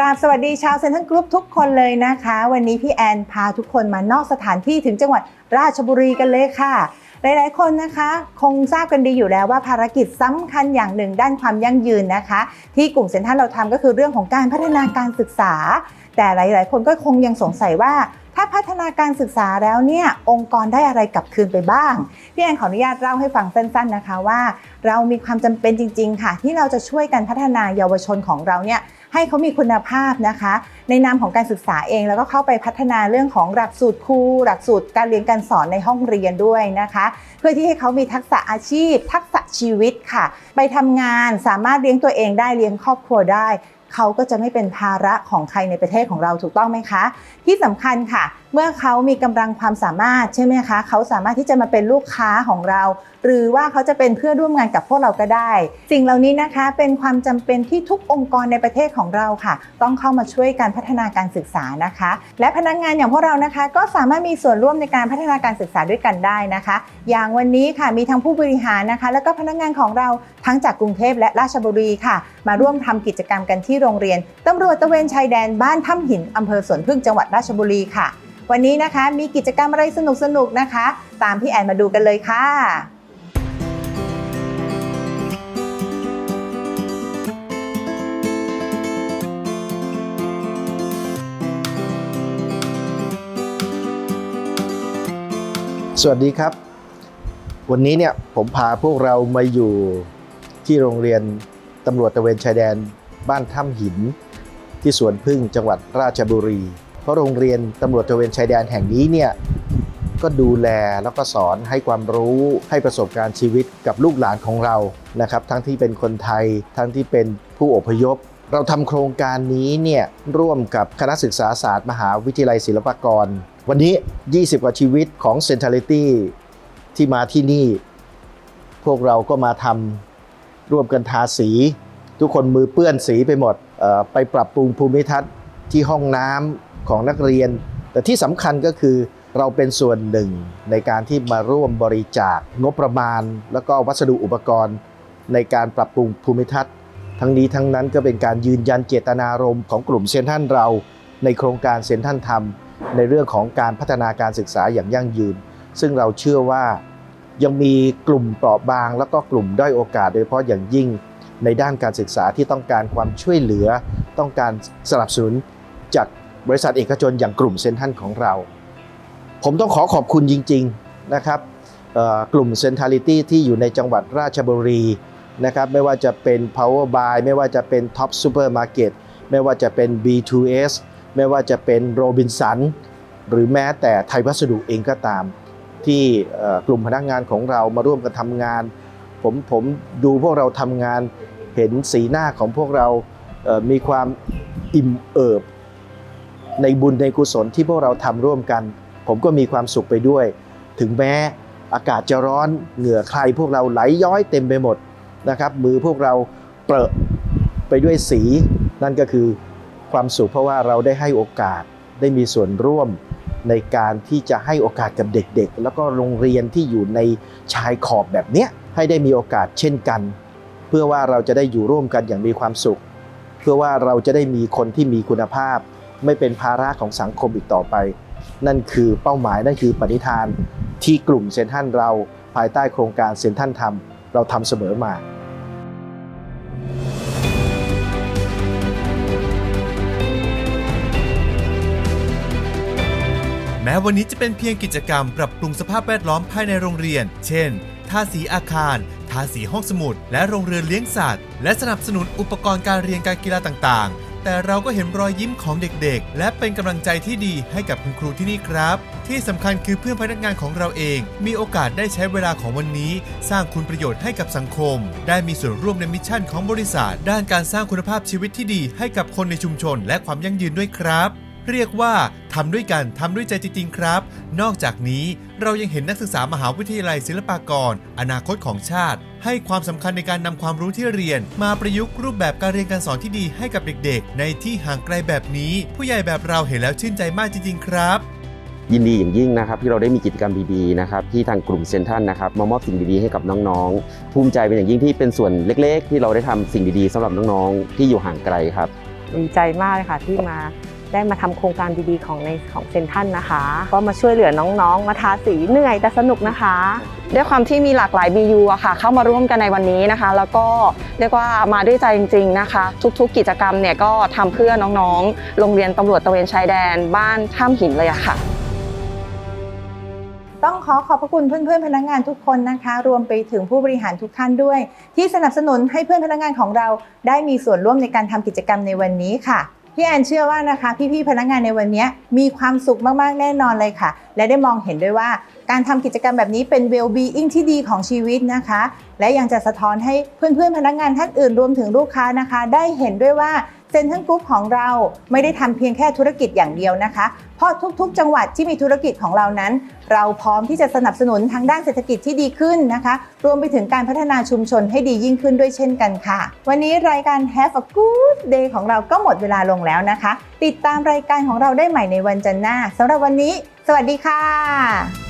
ราบสวัสดีชาวเซ็นทรัลกรุ๊ปทุกคนเลยนะคะ วันนี้พี่แอนพาทุกคนมานอกสถานที่ถึงจังหวัดราชบุรีกันเลยค่ะ หลายๆ คนนะคะ คงทราบกันดีอยู่แล้วว่าภารกิจสำคัญอย่างหนึ่งด้านความยั่งยืนนะคะ ที่กลุ่มเซ็นทรัลเราทำก็คือเรื่องของการพัฒนาการศึกษา แต่หลาย ๆ คนก็คงยังสงสัยว่า ถ้าพัฒนาการศึกษาแล้วเนี่ยองค์กรได้อะไรกลับคืนไปบ้าง พี่แอนขออนุญาตเล่าให้ฟังสั้นๆนะคะว่า เรามีความจำเป็นจริง ๆ ค่ะ ที่เราจะช่วยกันพัฒนาเยาวชนของเราเนี่ยให้เขามีคุณภาพนะคะ ในนามของการศึกษาเองแล้วก็เข้าไปพัฒนาเรื่องของหลักสูตรครูหลักสูตรการเรียนการสอนในห้องเรียนด้วยนะคะ เพื่อที่ให้เขามีทักษะอาชีพ ทักษะชีวิตค่ะ ไปทำงานสามารถเลี้ยงตัวเองได้เลี้ยงครอบครัวได้เขาก็จะไม่เป็นภาระของใครในประเทศของเราถูกต้องไหมคะ ที่สำคัญค่ะ เมื่อเขามีกำลังความสามารถใช่ไหมคะเขาสามารถที่จะมาเป็นลูกค้าของเรา หรือว่าเขาจะเป็นเพื่อนร่วมงานกับพวกเราก็ได้ สิ่งเหล่านี้นะคะเป็นความจำเป็นที่ทุกองค์กรในประเทศของเราค่ะ ต้องเข้ามาช่วยการพัฒนาการศึกษานะคะ และพนักงานอย่างพวกเรานะคะ ก็สามารถมีส่วนร่วมในการพัฒนาการศึกษาด้วยกันได้นะคะ อย่างวันนี้ค่ะมีทั้งผู้บริหารนะคะ แล้วก็พนักงานของเราทั้งจากกรุงเทพและราชบุรีค่ะ มาร่วมทำกิจกรรมกันที่โรงเรียนตำรวจตะเวนชายแดนบ้านถ้ำหินอำเภอสวนพึ่งจังหวัดราชบุรีค่ะ วันนี้นะคะมีกิจกรรมอะไรสนุกๆนะคะ ตามพี่แอนมาดูกันเลยค่ะ สวัสดีครับ วันนี้เนี่ยผมพาพวกเรามาอยู่ที่โรงเรียนตำรวจตะเวนชายแดนบ้านถ้ำหิน ที่สวนพึ่งจังหวัดราชบุรี ราะโรงเรียนตำรวจตระเวนชายแดนแห่งนี้เนี่ยก็ดูแลแล้วก็สอนให้ความรู้ให้ประสบการณ์ชีวิตกับลูกหลานของเรานะครับ ทั้งที่เป็นคนไทย ทั้งที่เป็นผู้อพยพ เราทำโครงการนี้เนี่ยร่วมกับคณะศึกษาศาสตร์ มหาวิทยาลัยศิลปากร วันนี้ 20 กว่าชีวิตของ Centrality ที่มาที่นี่ พวกเราก็มาทำร่วมกันทาสี ทุกคนมือเปื้อนสีไปหมดไปปรับปรุงภูมิทัศน์ที่ห้องน้ำ ของนักเรียน แต่ที่สำคัญก็คือเราเป็นส่วนหนึ่งในการที่มาร่วมบริจาคงบประมาณ แล้วก็วัสดุอุปกรณ์ ในการปรับปรุงภูมิทัศน์ ทั้งนี้ทั้งนั้นก็เป็นการยืนยันเจตนารมณ์ของกลุ่มเซนทรันเรา ในโครงการเซนทรันทำในเรื่องของการพัฒนาการศึกษาอย่างยั่งยืน ซึ่งเราเชื่อว่ายังมีกลุ่มเปราะบาง แล้วก็กลุ่มด้อยโอกาส โดยเฉพาะอย่างยิ่ง ในด้านการศึกษาที่ต้องการความช่วยเหลือ ต้องการสนับสนุนจาก บริษัทเอกชนอย่างกลุ่มเซนทันของเรา ผมต้องขอขอบคุณจริง ๆนะครับกลุ่ม Centrality ที่อยู่ในจังหวัดราชบุรีนะครับไม่ว่าจะเป็น Power Buy ไม่ว่าจะเป็น Top Supermarket ไม่ว่าจะเป็น B2S ไม่ว่าจะเป็น Robinson หรือแม้แต่ไทยวัสดุเองก็ตาม ที่กลุ่มพนักงานของเรามาร่วมกันทำงาน ผมผมดูพวกเราทำงานเห็นสีหน้าของพวกเรามีความอิ่มเอิบ ในบุญในกุศลที่พวกเราทำร่วมกัน ผมก็มีความสุขไปด้วย ถึงแม้อากาศจะร้อนเหงื่อใครพวกเราไหลย้อยเต็มไปหมดนะครับ มือพวกเราเปรอะไปด้วยสี นั่นก็คือความสุขเพราะว่าเราได้ให้โอกาสได้มีส่วนร่วมในการที่จะให้โอกาสกับเด็กๆ แล้วก็โรงเรียนที่อยู่ในชายขอบแบบเนี้ยให้ได้มีโอกาสเช่นกัน เพื่อว่าเราจะได้อยู่ร่วมกันอย่างมีความสุข เพื่อว่าเราจะได้มีคนที่มีคุณภาพ ไม่เป็นภาระของสังคมอีกต่อไป นั่นคือเป้าหมายนั่นคือปณิธานที่กลุ่มเซนทันเราภายใต้โครงการเซนทันทำเราทำเสมอมาแม้วันนี้จะเป็นเพียงกิจกรรมปรับปรุงสภาพแวดล้อมภายในโรงเรียน เช่น ทาสีอาคาร ทาสีห้องสมุด และโรงเรือนเลี้ยงสัตว์ และสนับสนุนอุปกรณ์การเรียนการกีฬาต่างๆ แต่เราก็เห็นรอยยิ้มของเด็กๆ และเป็นกำลังใจที่ดีให้กับคุณครูที่นี่ครับ ที่สำคัญคือเพื่อนพนักงานของเราเอง มีโอกาสได้ใช้เวลาของวันนี้ สร้างคุณประโยชน์ให้กับสังคม ได้มีส่วนร่วมในมิชชั่นของบริษัท ด้านการสร้างคุณภาพชีวิตที่ดีให้กับคนในชุมชน และความยั่งยืนด้วยครับ เรียกว่าทำด้วยกันทำด้วยใจจริง ๆ ครับ นอกจากนี้เรายังเห็นนักศึกษามหาวิทยาลัยศิลปากร อนาคตของชาติ ให้ความสำคัญในการนำความรู้ที่เรียน มาประยุกต์รูปแบบการเรียนการสอนที่ดีให้กับเด็ก ๆ ในที่ห่างไกลแบบนี้ ผู้ใหญ่แบบเราเห็นแล้วชื่นใจมากจริง ๆ ครับยินดีอย่างยิ่งนะครับที่เราได้มีกิจกรรมดีๆนะครับที่ทางกลุ่มเซนทรันนะครับมามอบสิ่งดีๆให้กับน้องๆ ภูมิใจเป็นอย่างยิ่งที่เป็นส่วนเล็ก ๆ ที่เราได้ทำสิ่งดีๆสำหรับน้องๆ ที่อยู่ห่างไกลครับ ดีใจมากเลยค่ะที่มา ได้มาทำโครงการดีๆของในของเซนทันนะคะ ก็มาช่วยเหลือน้องๆ มาทาสีเหนื่อยแต่สนุกนะคะ ด้วยความที่มีหลากหลาย BU อะค่ะ เข้ามาร่วมกันในวันนี้นะคะ แล้วก็เรียกว่ามาด้วยใจจริง ๆนะคะ ทุกๆ กิจกรรมเนี่ยก็ทำเพื่อน้องๆ โรงเรียนตำรวจตะเวนชายแดน บ้านถ้ำหินเลยอะค่ะต้องขอขอบพระคุณเพื่อนๆพนักงานทุกคนนะคะ รวมไปถึงผู้บริหารทุกท่านด้วย ที่สนับสนุนให้เพื่อนพนักงานของเราได้มีส่วนร่วมในการทำกิจกรรมในวันนี้ค่ะ พี่แอนเชื่อว่านะคะพี่ๆพนักงานในวันนี้มีความสุขมากๆแน่นอนเลยค่ะ และได้มองเห็นด้วยว่าการทำกิจกรรมแบบนี้เป็น well-being ที่ดีของชีวิตนะคะ และยังจะสะท้อนให้เพื่อนๆพนักงานท่านอื่นรวมถึงลูกค้านะคะ ได้เห็นด้วยว่าเซ็นทรัลกรุ๊ปของเราไม่ได้ทำเพียงแค่ธุรกิจอย่างเดียวนะคะ เพราะทุกๆ จังหวัดที่มีธุรกิจของเรานั้น เราพร้อมที่จะสนับสนุนทางด้านเศรษฐกิจที่ดีขึ้นนะคะ รวมไปถึงการพัฒนาชุมชนให้ดียิ่งขึ้นด้วยเช่นกันค่ะ วันนี้รายการ Have a Good Day ของเราก็หมดเวลาลงแล้วนะคะ ติดตามรายการของเราได้ใหม่ในวันจันทร์หน้าสำหรับวันนี้ สวัสดีค่ะ